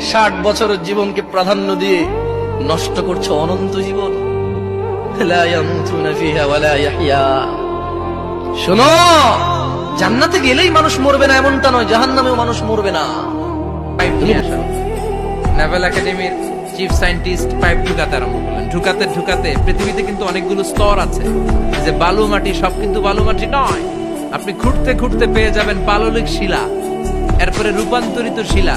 ষাট বছরের জীবনকে প্রাধান্য দিয়ে নষ্ট করছ অনন্ত জীবন। শোনো, জান্নাতে গেলেই মানুষ মরবে না, এমনটা নয়, জাহান্নামেও মানুষ মরবে না। একাডেমির চিফ সায়েন্টিস্ট পাইপ ঢুকাতে আরম্ভ করলেন। ঢুকাতে ঢুকাতে পৃথিবীতে কিন্তু অনেকগুলো স্তর আছে। যে বালু মাটি, সব কিন্তু বালু মাটি নয়। আপনি খুঁড়তে খুঁড়তে পেয়ে যাবেন পাললিক শিলা, এরপরে রূপান্তরিত শিলা।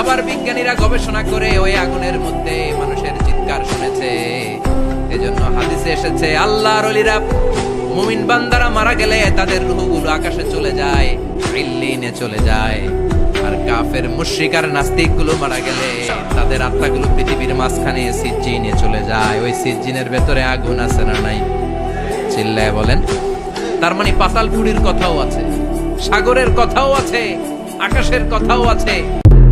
আবার বিজ্ঞানীরা গবেষণা করে ওই আগুনের মধ্যে মানুষের চিৎকার শুনেছে। এজন্য হাদিসে এসেছে, আল্লাহর অলিরা মুমিন বান্দারা মারা গেলে তাদের রুহগুলো আকাশে চলে যায় ইল্লিনে চলে যায়। আর কাফের মুশরিক আর নাস্তিকগুলো মারা গেলে তাদের আত্মাগুলো পৃথিবীর মাঝখানে সিজ্জিনে চলে যায়। ওই সিজ্জিনের ভেতরে আগুন আছে না নাই? চিল্লায় বলেন। তার মানে পাতালপুরীর কথাও আছে, সাগরের কথাও আছে, আকাশের কথাও আছে।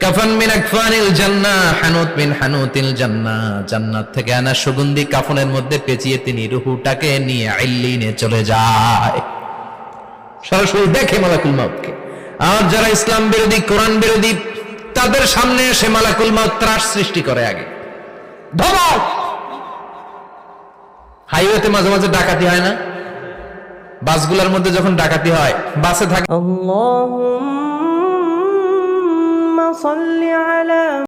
কাফন মিন আকফানিল জান্নাহ, হানুত মিন হানুতিল জান্নাহ। জান্নাত থেকে আনা সুগন্ধি কাফনের মধ্যে পেঁচিয়ে তিনি নিয়ে আইল্লিনে চলে যায়। সরাসরি দেখে মালাকুল মাউতকে। আর যারা ইসলাম বিরোধী, কোরআন বিরোধী, তাদের সামনে এসে মালাকুল মাউত ত্রাস সৃষ্টি করে আগে। ধমক! হাইওয়েতে মাঝে মাঝে ডাকাতি হয় না? বাসগুলোর মধ্যে যখন ডাকাতি হয়, বাসে থাকে صل على